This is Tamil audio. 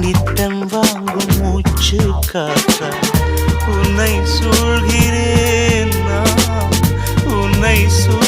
நித்தம். வாங்கும் மூச்சு காற்றா உன்னை சூழ்கிறேன் நான் உன்னை சூழ்